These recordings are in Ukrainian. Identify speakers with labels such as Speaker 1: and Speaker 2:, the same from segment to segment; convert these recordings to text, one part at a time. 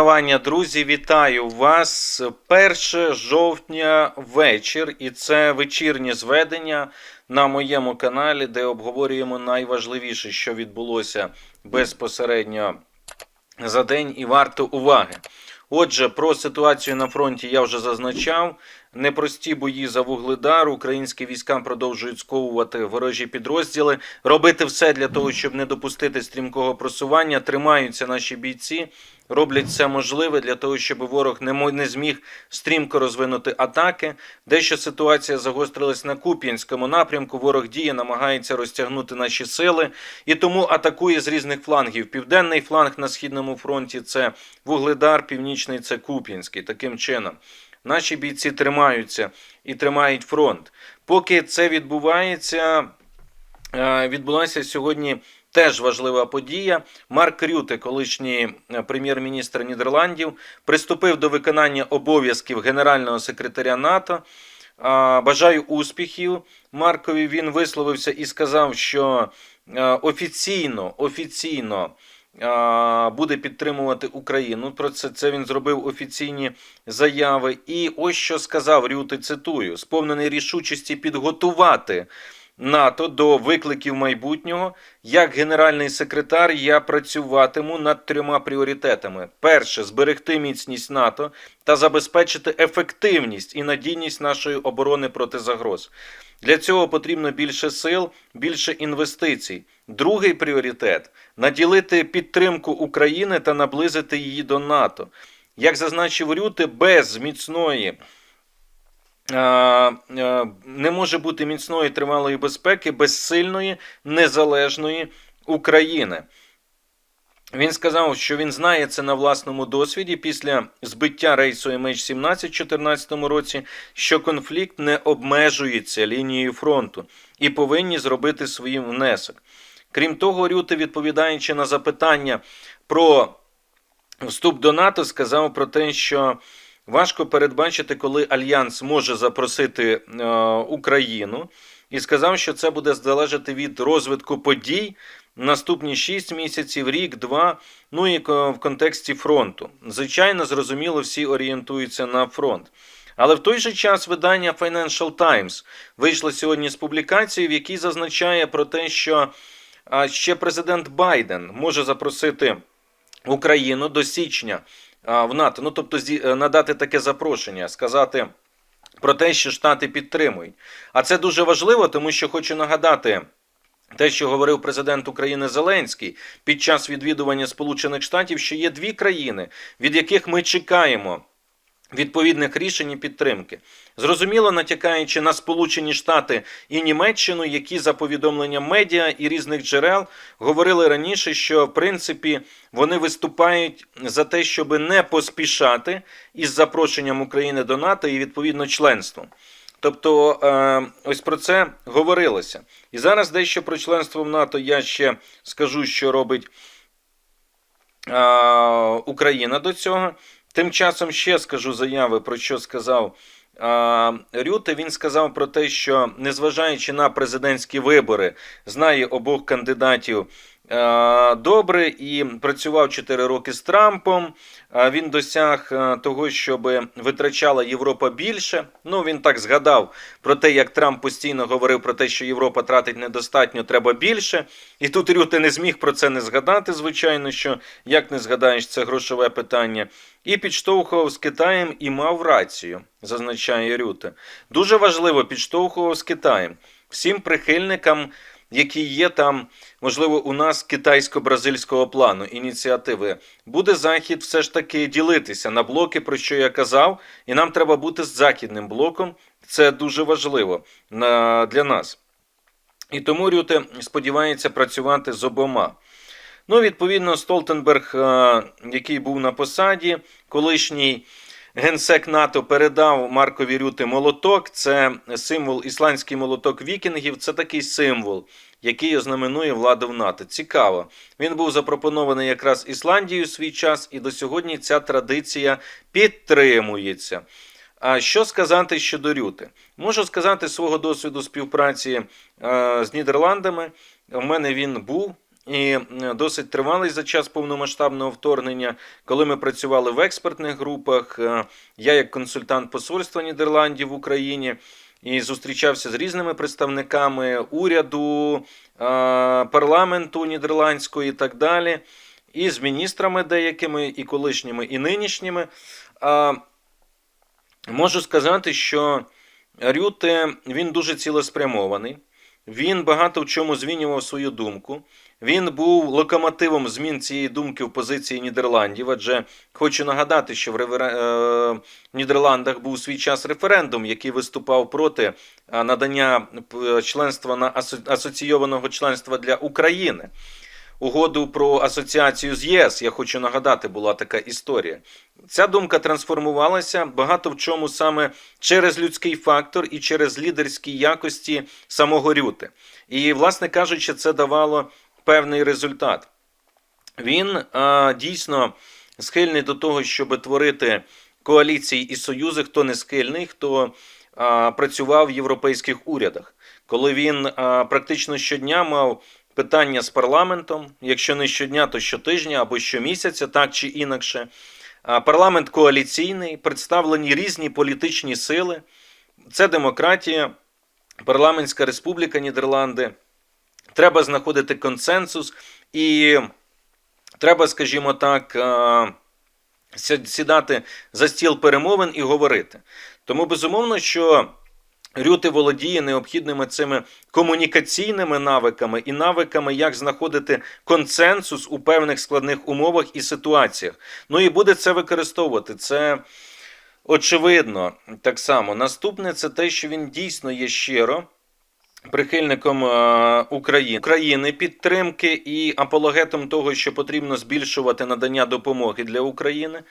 Speaker 1: Шанування, Друзі, вітаю вас 1 жовтня вечір, і це вечірнє зведення на моєму каналі, де обговорюємо найважливіше, що відбулося безпосередньо за день, і варто уваги. Отже, про ситуацію на фронті я вже зазначав. Непрості бої за вугледар. Українські війська продовжують сковувати ворожі підрозділи, робити все для того, щоб не допустити стрімкого просування. Тримаються наші бійці, роблять все можливе для того, щоб ворог не не зміг стрімко розвинути атаки. Дещо ситуація загострилась на Куп'янському напрямку. Ворог діє, намагається розтягнути наші сили і тому атакує з різних флангів. Південний фланг на східному фронті це Вугледар, північний це Куп'янський. Таким чином. Наші бійці тримаються і тримають фронт. Поки це відбувається, е, відбулася сьогодні теж важлива подія. Марк Рюте, колишній е, прем'єр-міністр Нідерландів, приступив до виконання обов'язків генерального секретаря НАТО. Бажаю успіхів. Маркові він висловився і сказав, що е, офіційно, офіційно буде підтримувати Україну. Про це, це він зробив офіційні заяви. І ось що сказав Рюти, цитую: сповнений рішучості підготувати НАТО до викликів майбутнього. Як генеральний секретар, я працюватиму над трьома пріоритетами: перше зберегти міцність НАТО та забезпечити ефективність і надійність нашої оборони проти загроз. Для цього потрібно більше сил, більше інвестицій. Другий пріоритет наділити підтримку України та наблизити її до НАТО. Як зазначив Рюте, без міцної не може бути міцної тривалої безпеки без сильної незалежної України. Він сказав, що він знає це на власному досвіді після збиття рейсу MH17 у 2014 році, що конфлікт не обмежується лінією фронту і повинні зробити свій внесок. Крім того, Рюте, відповідаючи на запитання про вступ до НАТО, сказав про те, що важко передбачити, коли альянс може запросити е, Україну, і сказав, що це буде залежати від розвитку подій наступні 6 місяців, рік, два. Ну і в контексті фронту. Звичайно, зрозуміло, всі орієнтуються на фронт. Але в той же час видання Financial Times вийшло сьогодні з публікацією, в якій зазначає про те, що ще президент Байден може запросити Україну до січня в НАТО. Ну тобто е, надати таке запрошення, сказати про те, що Штати підтримують. А це дуже важливо, тому що хочу нагадати. Те, що говорив президент України Зеленський під час відвідування Сполучених Штатів, що є дві країни, від яких ми чекаємо відповідних рішень і підтримки. Зрозуміло, натякаючи на Сполучені Штати і Німеччину, які за повідомленням медіа і різних джерел говорили раніше, що в принципі вони виступають за те, щоб не поспішати із запрошенням України до НАТО і відповідно членством. Тобто, е, ось про це говорилося. І зараз дещо про членство в НАТО я ще скажу, що робить е, Україна до цього. Тим часом ще скажу заяви, про що сказав а, Рюте. Він сказав про те, що незважаючи на президентські вибори, знає обох кандидатів добре і працював 4 роки з Трампом. Е, Він досяг е, того, щоб витрачала Європа більше. Ну він так згадав про те, як Трамп постійно говорив про те, що Європа тратить недостатньо, треба більше. І тут Рюте не зміг про це не згадати, звичайно, що як не згадаєш, це грошове питання. І підштовхував з Китаєм і мав рацію, зазначає Рюте. Дуже важливо підштовхував з Китаєм. Всім прихильникам, які є там, можливо, у нас китайсько-бразильського плану ініціативи, буде захід все ж таки ділитися на блоки, про що я казав, і нам треба бути з західним блоком. Це дуже важливо для нас. І тому Рюте сподівається працювати з обома. Ну, відповідно, Столтенберг, е, який був на посаді, колишній генсек НАТО передав Маркові Рюте молоток. Це символ ісландський молоток вікінгів. Це такий символ, який ознаменує владу в НАТО. Цікаво. Він був запропонований якраз Ісландією свій час, і до сьогодні ця традиція підтримується. А що сказати щодо Рюти? Можу сказати свого досвіду співпраці е, з Нідерландами. У мене він був і е, досить тривалий за час повномасштабного вторгнення, коли ми працювали в експертних групах. Е, Я, як консультант посольства Нідерландів в Україні, і зустрічався з різними представниками уряду, е, парламенту нідерландського і так далі, і з міністрами деякими, і колишніми, і нинішніми. Можу сказати, що Рюте він дуже цілеспрямований. Він багато в чому змінював свою думку. Він був локомотивом змін цієї думки в позиції Нідерландів. Адже хочу нагадати, що в ревер... е... Нідерландах був свій час референдум, який виступав проти е, надання членства на асо... асоційованого членства для України. Угоду про асоціацію з ЄС, я хочу нагадати, була така історія. Ця думка трансформувалася багато в чому саме через людський фактор і через лідерські якості самого Рюти. І, власне кажучи, це давало певний результат. Він а, дійсно схильний до того, щоб творити коаліції і союзи, хто не схильний, хто а, працював в європейських урядах, коли він а, практично щодня мав питання з парламентом, якщо не щодня, то щотижня або щомісяця, так чи інакше. Парламент коаліційний, представлені різні політичні сили. Це демократія, парламентська республіка Нідерланди. Треба знаходити консенсус і треба, скажімо так, е, сідати за стіл перемовин і говорити. Тому безумовно, що Рюти володіє необхідними цими комунікаційними навиками і навиками, як знаходити консенсус у певних складних умовах і ситуаціях. Ну і буде це використовувати. Це очевидно так само. Наступне це те, що він дійсно є щиро прихильником е, України, України підтримки і апологетом того, що потрібно збільшувати надання допомоги для України.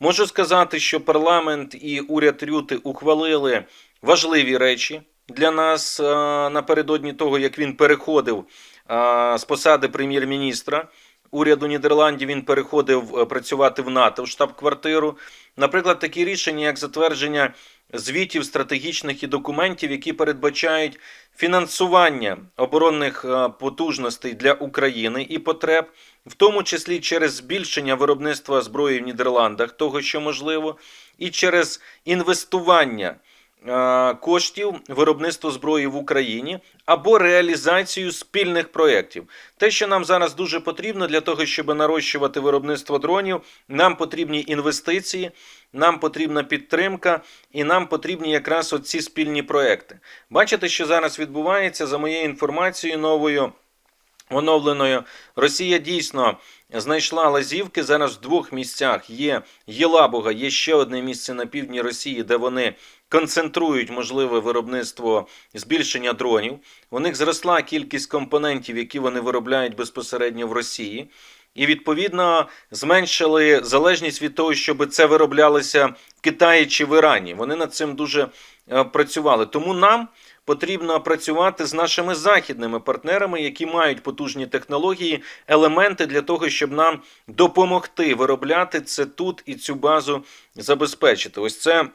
Speaker 1: Можу сказати, що парламент і уряд Рюти ухвалили важливі речі для нас е, напередодні того, як він переходив е, з посади прем'єр-міністра. Уряду Нідерландів він переходив е, працювати в НАТО в штаб-квартиру. Наприклад, такі рішення, як затвердження звітів стратегічних і документів, які передбачають фінансування оборонних е, потужностей для України і потреб, в тому числі через збільшення виробництва зброї в Нідерландах, того що можливо, і через інвестування коштів виробництво зброї в Україні або реалізацію спільних проєктів. Те, що нам зараз дуже потрібно для того, щоб нарощувати виробництво дронів, нам потрібні інвестиції, нам потрібна підтримка, і нам потрібні якраз оці спільні проекти. Бачите, що зараз відбувається за моєю інформацією новою. Оновленою Росія дійсно знайшла лазівки. Зараз в двох місцях є Єлабуга, є ще одне місце на півдні Росії, де вони концентрують можливе виробництво збільшення дронів. У них зросла кількість компонентів, які вони виробляють безпосередньо в Росії. І відповідно зменшили залежність від того, щоб це вироблялося в Китаї чи в Ірані. Вони над цим дуже е, працювали. Тому нам потрібно працювати з нашими західними партнерами, які мають потужні технології, елементи для того, щоб нам допомогти виробляти це тут і цю базу забезпечити. Ось це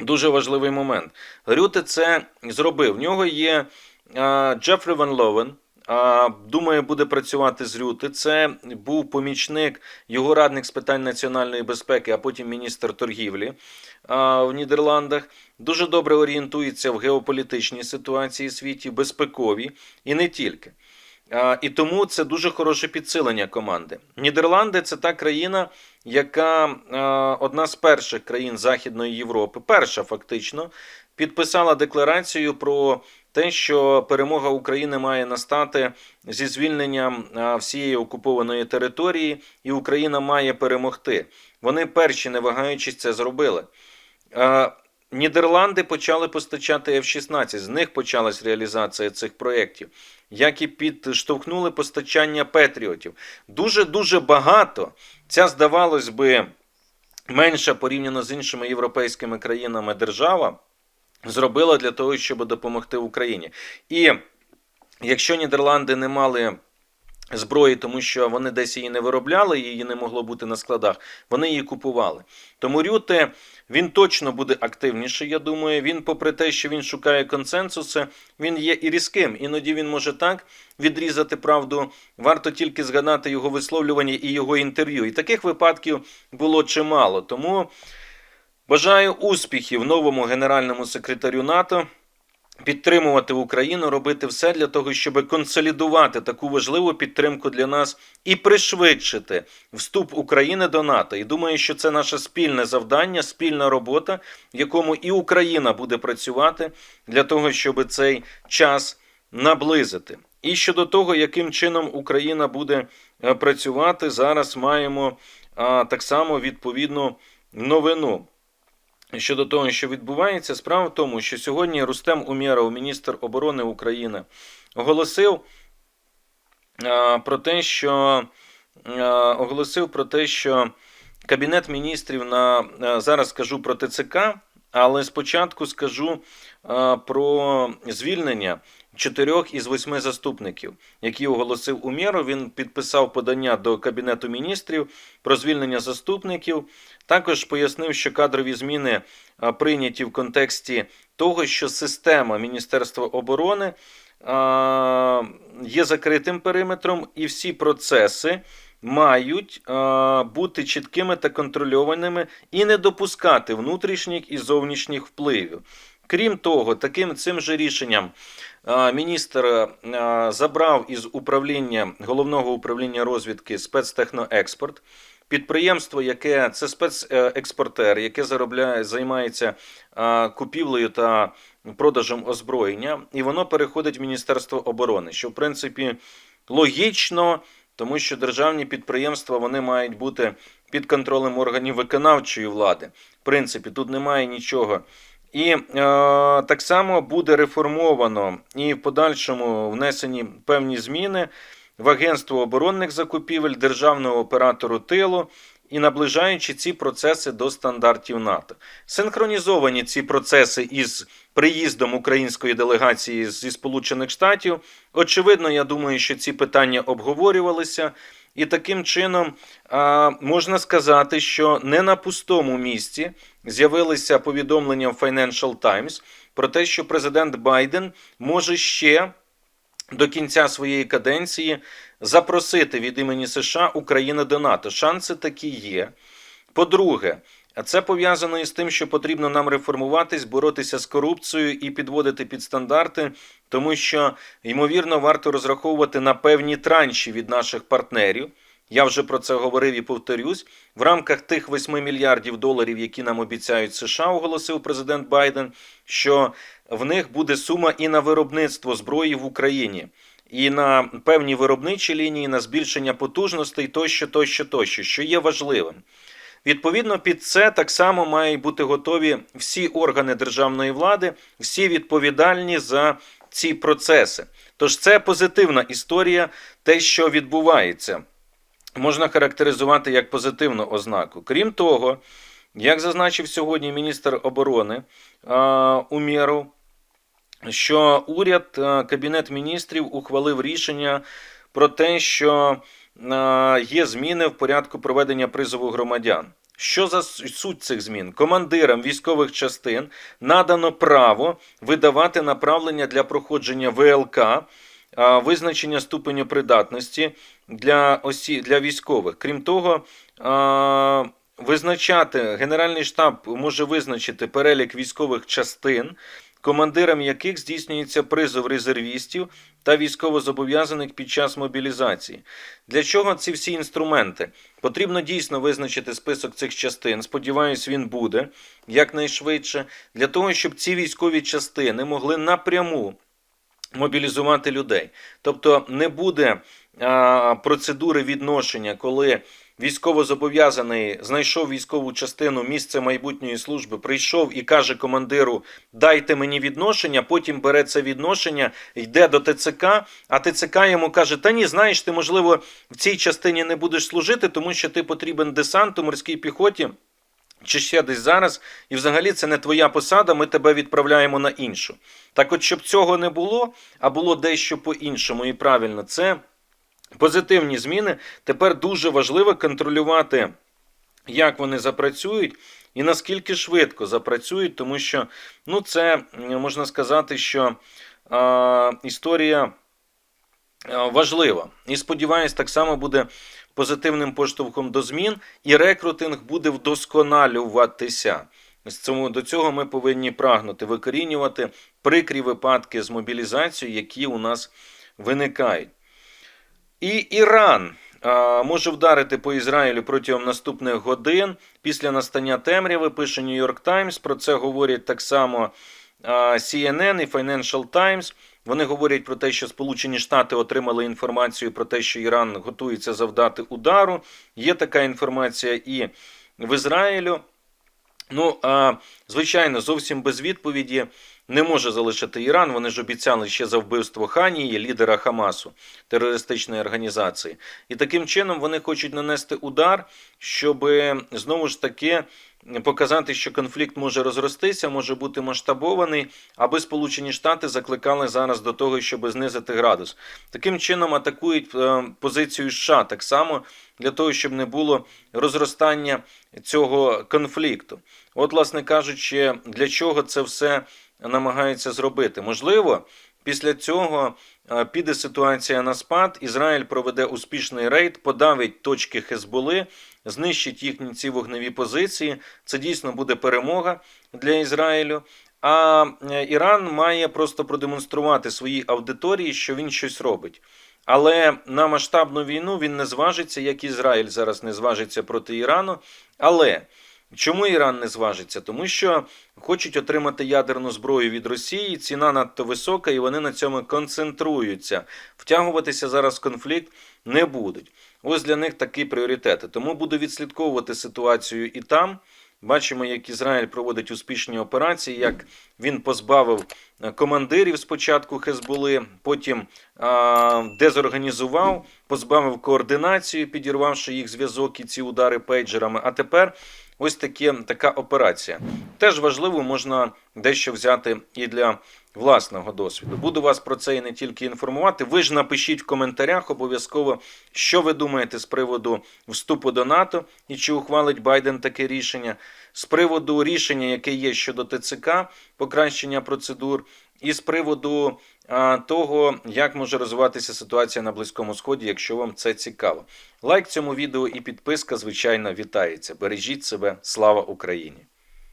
Speaker 1: дуже важливий момент. Рюте це зробив. В нього є Джефрі Ван Ловен. Думаю, буде працювати з Рюти. Це був помічник його радник з питань національної безпеки, а потім міністр торгівлі в Нідерландах. Дуже добре орієнтується в геополітичній ситуації світі, безпековій і не тільки. І тому це дуже хороше підсилення команди. Нідерланди це та країна, яка одна з перших країн Західної Європи, перша фактично, підписала декларацію про те, що перемога України має настати зі звільненням всієї окупованої території, і Україна має перемогти. Вони перші, не вагаючись, це зробили. Нідерланди почали постачати F-16, з них почалась реалізація цих проєктів, як і підштовхнули постачання Петріотів. Дуже-дуже багато. Ця, здавалось би, менша порівняно з іншими європейськими країнами держава зробила для того, щоб допомогти Україні. І якщо Нідерланди не мали зброї, тому що вони десь її не виробляли, її не могло бути на складах. Вони її купували. Тому Рюте він точно буде активніший. Я думаю. Він, попри те, що він шукає консенсуси, він є і різким. Іноді він може так відрізати правду. Варто тільки згадати його висловлювання і його інтерв'ю. І таких випадків було чимало. Тому бажаю успіхів новому генеральному секретарю НАТО підтримувати Україну, робити все для того, щоб консолідувати таку важливу підтримку для нас і пришвидшити вступ України до НАТО. І думаю, що це наше спільне завдання, спільна робота, в якому і Україна буде працювати для того, щоб цей час наблизити. І щодо того, яким чином Україна буде е, працювати, зараз маємо так само відповідну новину. Щодо того, що відбувається, справа в тому, що сьогодні Рустем Умєров, міністр оборони України, оголосив про те, що оголосив про те, що Кабінет міністрів на зараз скажу про ТЦК, але спочатку скажу про звільнення чотирьох із восьми заступників, які оголосив Умєров. Він підписав подання до Кабінету міністрів про звільнення заступників. Також пояснив, що кадрові зміни прийняті в контексті того, що система Міністерства оборони є закритим периметром, і всі процеси мають а, бути чіткими та контрольованими і не допускати внутрішніх і зовнішніх впливів. Крім того, таким цим же рішенням міністр забрав із управління головного управління розвідки спецтехноекспорт. Підприємство, яке це спецекспортер, яке заробляє, займається купівлею та продажем озброєння, і воно переходить в Міністерство оборони, що в принципі логічно, тому що державні підприємства вони мають бути під контролем органів виконавчої влади. В принципі, тут немає нічого. І е, так само буде реформовано і в подальшому внесені певні зміни в Агентство оборонних закупівель, державного оператору тилу і наближаючи ці процеси до стандартів НАТО. Синхронізовані ці процеси із приїздом української делегації зі Сполучених Штатів. Очевидно, я думаю, що ці питання обговорювалися. І таким чином можна сказати, що не на пустому місці з'явилися повідомлення в Financial Times про те, що президент Байден може ще до кінця своєї каденції запросити від імені США України до НАТО. Шанси такі є. По-друге, це пов'язано із тим, що потрібно нам реформуватись, боротися з корупцією і підводити під стандарти, тому що, ймовірно, варто розраховувати на певні транші від наших партнерів. Я вже про це говорив і повторюсь. В рамках тих 8 мільярдів доларів, які нам обіцяють США, оголосив президент Байден, що в них буде сума і на виробництво зброї в Україні, і на певні виробничі лінії, на збільшення потужностей тощо, тощо, тощо, що є важливим. Відповідно, під це так само мають бути готові всі органи державної влади, всі відповідальні за ці процеси. Тож це позитивна історія, те, що відбувається, можна характеризувати як позитивну ознаку. Крім того, як зазначив сьогодні міністр оборони Умєров, що уряд, Кабінет міністрів ухвалив рішення про те, що є зміни в порядку проведення призову громадян. Що за суть цих змін? Командирам військових частин надано право видавати направлення для проходження ВЛК, визначення ступеню придатності для осі, для військових. Крім того, визначати Генеральний штаб може визначити перелік військових частин, командирам яких здійснюється призов резервістів та військовозобов'язаних під час мобілізації. Для чого ці всі інструменти? Потрібно дійсно визначити список цих частин. Сподіваюсь, він буде якнайшвидше, для того, щоб ці військові частини могли напряму. Мобілізувати людей, тобто не буде а, процедури відношення, коли військовозобов'язаний знайшов військову частину місце майбутньої служби, прийшов і каже командиру: Дайте мені відношення. Потім бере це відношення, йде до ТЦК. А ТЦК йому каже: Та ні, знаєш, ти можливо в цій частині не будеш служити, тому що ти потрібен десанту морській піхоті. Чи ще десь зараз, і взагалі це не твоя посада, ми тебе відправляємо на іншу. Так от, щоб цього не було, а було дещо по-іншому і правильно, це позитивні зміни. Тепер дуже важливо контролювати, як вони запрацюють. І наскільки швидко запрацюють, тому що ну, це можна сказати, що е, історія важлива. І сподіваюсь, так само буде позитивним поштовхом до змін, і рекрутинг буде вдосконалюватися. До цього ми повинні прагнути викорінювати прикрі випадки з мобілізацією, які у нас виникають. І Іран може вдарити по Ізраїлю протягом наступних годин після настання темряви. Пише York Times. Про це говорять так само CNN і Financial Times. Вони говорять про те, що Сполучені Штати отримали інформацію про те, що Іран готується завдати удару. Є така інформація і в Ізраїлю. Ну, звичайно, зовсім без відповіді не може залишити Іран. Вони ж обіцяли ще за вбивство Ханії, лідера Хамасу, терористичної організації. І таким чином вони хочуть нанести удар, щоб знову ж таки показати, що конфлікт може розростися, може бути масштабований, аби Сполучені Штати закликали зараз до того, щоб знизити градус. Таким чином атакують е, позицію США так само для того, щоб не було розростання цього конфлікту. От, власне кажучи, для чого це все намагаються зробити? Можливо, після цього е, піде ситуація на спад. Ізраїль проведе успішний рейд, подавить точки Хезболи, знищить їхні ці вогневі позиції. Це дійсно буде перемога для Ізраїлю. А е, Іран має просто продемонструвати своїй аудиторії, що він щось робить. Але на масштабну війну він не зважиться, як Ізраїль зараз не зважиться проти Ірану. Але чому Іран не зважиться? Тому що хочуть отримати ядерну зброю від Росії, ціна надто висока, і вони на цьому концентруються. Втягуватися зараз в конфлікт не будуть. Ось для них такі пріоритети. Тому буду відслідковувати ситуацію і там. Бачимо, як Ізраїль проводить успішні операції, як він позбавив е, командирів спочатку Хезболи, потім а, дезорганізував, позбавив координацію, підірвавши їх зв'язок і ці удари пейджерами. А тепер ось таке така операція. Теж важливо, можна дещо взяти і для власного досвіду. Буду вас про це і не тільки інформувати. Ви ж напишіть в коментарях обов'язково, що ви думаєте з приводу вступу до НАТО і чи ухвалить Байден таке рішення, з приводу рішення, яке є щодо ТЦК, покращення процедур, і з приводу того, як може розвиватися ситуація на Близькому Сході, якщо вам це цікаво. Лайк цьому відео і підписка, звичайно, вітається. Бережіть себе, слава Україні!